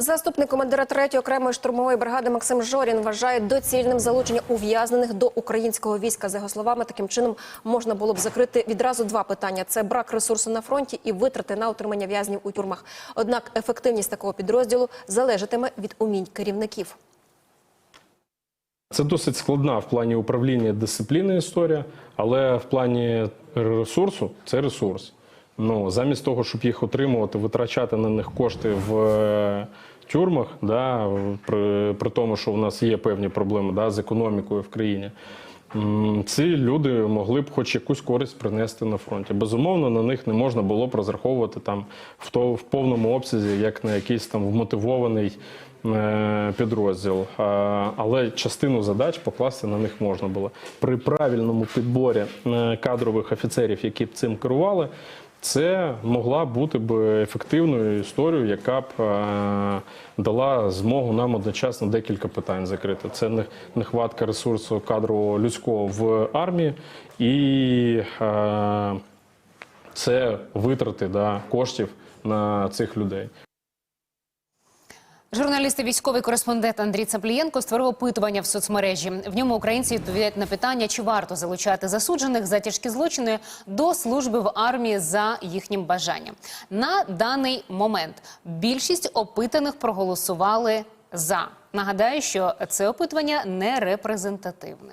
Заступник командира 3-ї окремої штурмової бригади Максим Жорін вважає доцільним залучення ув'язнених до українського війська. За його словами, таким чином можна було б закрити відразу два питання: це брак ресурсу на фронті і витрати на утримання в'язнів у тюрмах. Однак ефективність такого підрозділу залежатиме від умінь керівників. Це досить складна в плані управління дисципліни історія, але в плані ресурсу це ресурс. Ну, замість того, щоб їх отримувати, витрачати на них кошти в е, тюрмах, да, при, при тому, що в нас є певні проблеми да, з економікою в країні. Ці люди могли б хоч якусь користь принести на фронті. Безумовно, на них не можна було б розраховувати там в, то, в повному обсязі, як на якийсь там вмотивований е, підрозділ. А, Але частину задач покласти на них можна було. При правильному підборі е, кадрових офіцерів, які б цим керували, це могла бути б ефективною історією, яка б е, дала змогу нам одночасно декілька питань закрити. Це не- нехватка ресурсу кадрового людського в армії і е, це витрати да, коштів на цих людей. Журналіст і військовий кореспондент Андрій Цаплієнко створив опитування в соцмережі. В ньому українці відповідають на питання, чи варто залучати засуджених за тяжкі злочини до служби в армії за їхнім бажанням. На даний момент більшість опитаних проголосували за. Нагадаю, що це опитування не репрезентативне.